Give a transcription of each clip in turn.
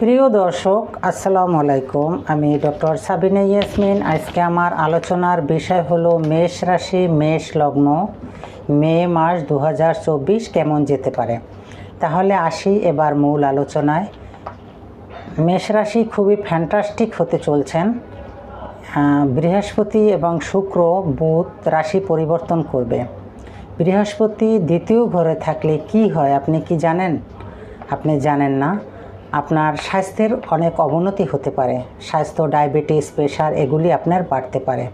প্রিয় দর্শক, আসসালামু আলাইকুম। আমি ডক্টর সাবিনা ইয়াসমিন। আজকে আমার আলোচনার বিষয় হলো মেষ রাশি, মেষ লগ্ন। মে মাস দু হাজার চব্বিশ কেমন যেতে পারে? তাহলে আসি এবার মূল আলোচনায়। মেষ রাশি খুবই ফ্যান্টাস্টিক হতে চলছেন। বৃহস্পতি এবং শুক্র বুধ রাশি পরিবর্তন করবে। বৃহস্পতি দ্বিতীয় ঘরে থাকলে কি হয় আপনি কি জানেন? আপনি জানেন না। আপনার স্বাস্থ্যের অনেক অবনতি হতে পারে। স্বাস্থ্য, ডায়াবেটিস, প্রেশার এগুলি আপনার বাড়তে পারে।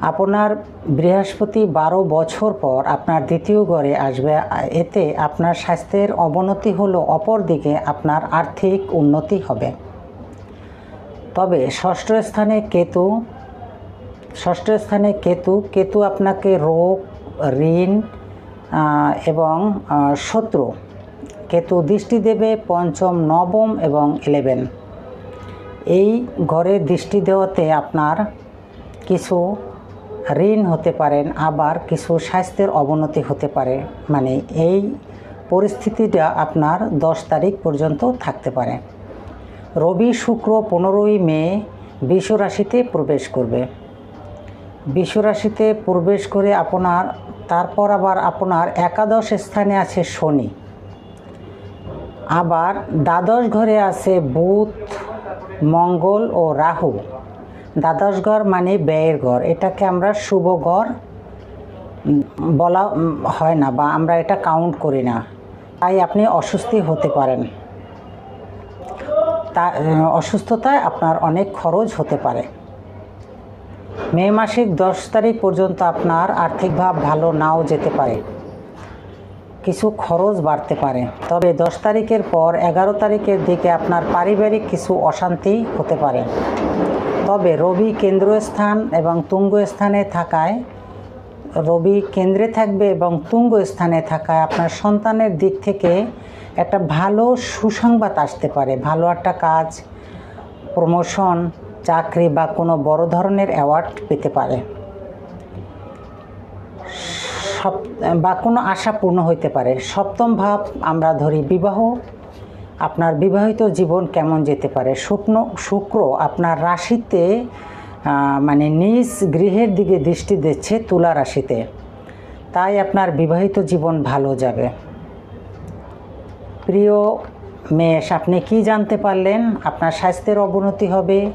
আপনার বৃহস্পতি বারো বছর পর আপনার দ্বিতীয় ঘরে আসবে। এতে আপনার স্বাস্থ্যের অবনতি হলো অপরদিকে আপনার আর্থিক উন্নতি হবে। তবে ষষ্ঠ স্থানে কেতু, ষষ্ঠ স্থানে কেতু কেতু আপনাকে রোগ, ঋণ এবং শত্রু। কেতু দৃষ্টি দেবে পঞ্চম, নবম এবং ইলেভেন এই ঘরে দৃষ্টি দেওয়াতে আপনার কিছু ঋণ হতে পারেন, আবার কিছু স্বাস্থ্যের অবনতি হতে পারে। মানে এই পরিস্থিতিটা আপনার দশ তারিখ পর্যন্ত থাকতে পারে। রবি শুক্র পনেরোই মে বিশ্ব রাশিতে প্রবেশ করবে। বিশ্ব রাশিতে প্রবেশ করে আপনার, তারপর আবার আপনার একাদশ স্থানে আছে শনি। আবার দ্বাদশ ঘরে আছে বুধ, মঙ্গল ও রাহু। দ্বাদশ ঘর মানে ব্যয়ের ঘর। এটাকে আমরা শুভ ঘর বলা হয় না বা আমরা এটা কাউন্ট করি না। তাই আপনি অসুস্থি হতে পারেন। তা অসুস্থতায় আপনার অনেক খরচ হতে পারে। মে মাসিক দশ তারিখ পর্যন্ত আপনার আর্থিকভাব ভালো নাও যেতে পারে। কিছু খরচ বাড়তে পারে। তবে দশ তারিখের পর এগারো তারিখের দিকে আপনার পারিবারিক কিছু অশান্তি হতে পারে। তবে রবি কেন্দ্রস্থান এবং তুঙ্গ স্থানে থাকায় রবি কেন্দ্রে থাকবে এবং তুঙ্গ স্থানে থাকায় আপনার সন্তানের দিক থেকে একটা ভালো সুসংবাদ আসতে পারে। ভালো একটা কাজ, প্রমোশন, চাকরি বা কোনো বড় ধরনের অ্যাওয়ার্ড পেতে পারে। সপ, বা কোনো আশা পূর্ণ হইতে পারে। সপ্তম ভাব আমরা ধরি বিবাহ। আপনার বিবাহিত জীবন কেমন যেতে পারে? স্বপ্ন শুক্র আপনার রাশিতে মানে নিজ গৃহের দিকে দৃষ্টি দিচ্ছে তুলা রাশিতে। তাই আপনার বিবাহিত জীবন ভালো যাবে। প্রিয় মেষ, আপনি কি জানতে পারলেন? আপনার স্বাস্থ্যের অবনতি হবে,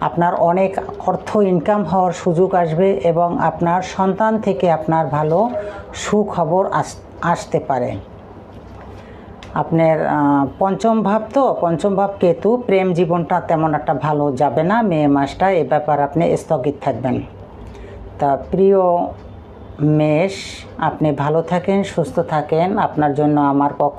আপনার অনেক অর্থ ইনকাম হওয়ার সুযোগ আসবে এবং আপনার সন্তান থেকে আপনার ভালো সুখবর আস- আসতে পারে। আপনার পঞ্চম ভাব তো, পঞ্চম ভাব কেতু, প্রেম জীবনটা তেমন একটা ভালো যাবে না, মে মাসটা এ ব্যাপার আপনি স্থগিত থাকবেন। তা প্রিয় মেষ, আপনি ভালো থাকেন, সুস্থ থাকেন, আপনার জন্য আমার পক্ষ